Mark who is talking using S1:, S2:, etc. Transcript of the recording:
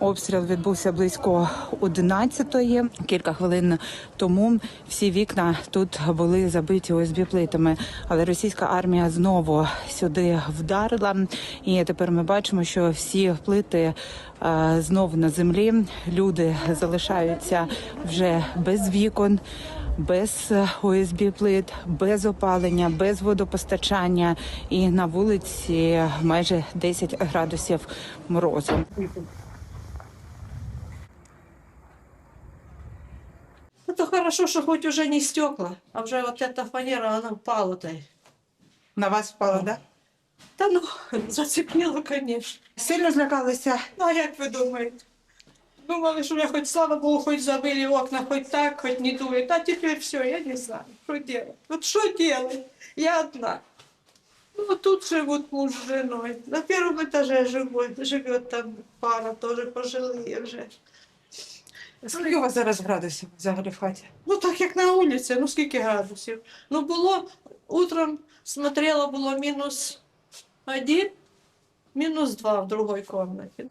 S1: Обстріл відбувся близько 11-ї. Кілька хвилин тому всі вікна тут були забиті ОСБ плитами. Але російська армія знову сюди вдарила. І тепер ми бачимо, що всі плити е, знову на землі. Люди залишаються вже без вікон. Без ОСБ плит, без опалення, без водопостачання, і на вулиці майже 10 градусів морозу.
S2: Это хорошо, что хоть уже не стекла, а уже вот эта фанера, она упала-то.
S1: На вас впало, да?
S2: Да ну, зацепило, конечно.
S1: Сильно злякалися.
S2: Ну, а як ви думаєте? Думали, що я хоч, слава Богу, хоч забили окна, хоч так, хоч не дует. А теперь все, я не знаю, что делать. Вот что делать? Я одна. Ну, тут живут муж с женой. На первом этаже живет, живет там пара, тоже пожилые уже.
S1: Скільки у вас зараз градусів взагалі в хаті?
S2: Ну, так як на вулиці, ну скільки градусів? Ну, було утром смотрела, було мінус один, мінус два в другій кімнаті.